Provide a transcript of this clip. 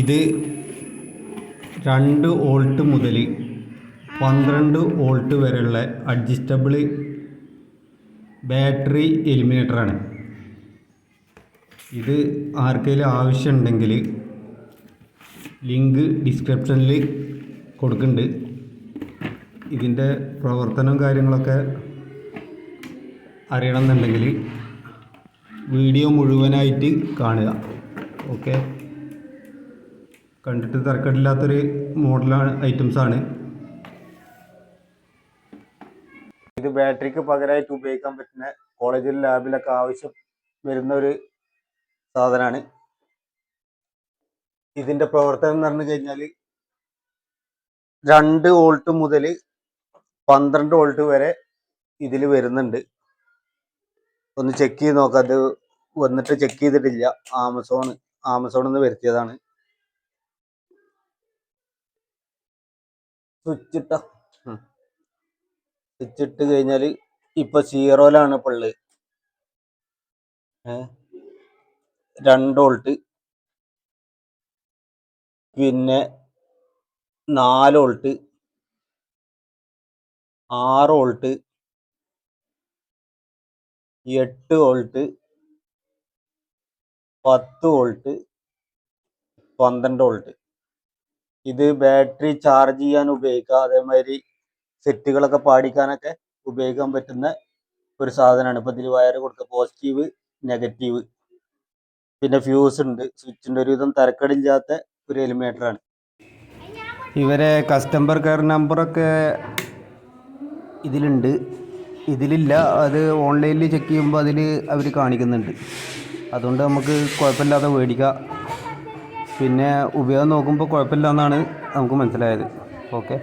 ഇത് രണ്ട് വോൾട്ട് മുതൽ പന്ത്രണ്ട് വോൾട്ട് വരെയുള്ള അഡ്ജസ്റ്റബിൾ ബാറ്ററി എലിമിനേറ്ററാണ്. ഇത് ആർക്കെങ്കിലും ആവശ്യമുണ്ടെങ്കിൽ ലിങ്ക് ഡിസ്ക്രിപ്ഷനിൽ കൊടുക്കുന്നുണ്ട്. ഇതിന്റെ പ്രവർത്തനവും കാര്യങ്ങളൊക്കെ അറിയണമെന്നുണ്ടെങ്കിൽ വീഡിയോ മുഴുവനായിട്ട് കാണുക. ഓക്കെ? കണ്ടിട്ട് തരക്കേടില്ലാത്തൊരു മോഡലാണ് ഐറ്റംസാണ്. ഇത് ബാറ്ററിക്ക് പകരമായിട്ട് ഉപയോഗിക്കാൻ പറ്റുന്ന കോളേജിൽ ലാബിലൊക്കെ ആവശ്യം വരുന്ന ഒരു സാധനമാണ് ഇതിന്റെ പ്രവർത്തനം എന്ന് പറഞ്ഞു കഴിഞ്ഞാൽ രണ്ട് വോൾട്ട് മുതൽ പന്ത്രണ്ട് വോൾട്ട് വരെ ഇതിൽ വരുന്നുണ്ട്. ഒന്ന് ചെക്ക് ചെയ്ത് നോക്കാം. അത് വന്നിട്ട് ചെക്ക് ചെയ്തിട്ടില്ല. ആമസോൺ ആമസോണിൽ നിന്ന് വരുത്തിയതാണ്. സ്വിച്ച് ഇട്ട സ്വിച്ച് ഇട്ട് കഴിഞ്ഞാൽ ഇപ്പൊ സീറോയിലാണ് പള്ളി ഉള്ളത് രണ്ട് വോൾട്ട്. പിന്നെ നാല് വോൾട്ട്. ആറ് വോൾട്ട്. എട്ട് വോൾട്ട്. പത്ത് വോൾട്ട്. പന്ത്രണ്ട് വോൾട്ട്. ഇത് ബാറ്ററി ചാർജ് ചെയ്യാൻ ഉപയോഗിക്കാം അതേമാതിരി സെറ്റുകളൊക്കെ പാടിക്കാനൊക്കെ ഉപയോഗിക്കാൻ പറ്റുന്ന ഒരു സാധനമാണ്. ഇപ്പം ഇതിൽ വയർ കൊടുക്കുക. പോസിറ്റീവ് നെഗറ്റീവ് പിന്നെ ഫ്യൂസ് ഉണ്ട്. സ്വിച്ചിന്റെ ഒരുവിധം തരക്കടില്ലാത്ത ഒരു എലിമിനേറ്റർ ഇവരെ കസ്റ്റമർ കെയർ നമ്പറൊക്കെ ഇതിലുണ്ട്. ഇതിലില്ല. അത് ഓൺലൈനിൽ ചെക്ക് ചെയ്യുമ്പോൾ അതിൽ അവർ കാണിക്കുന്നുണ്ട്. അതുകൊണ്ട് നമുക്ക് കുഴപ്പമില്ലാതെ മേടിക്കാം. പിന്നെ ഉപയോഗം നോക്കുമ്പോൾ കുഴപ്പമില്ല എന്നാണ് നമുക്ക് മനസ്സിലായത്. ഓക്കെ.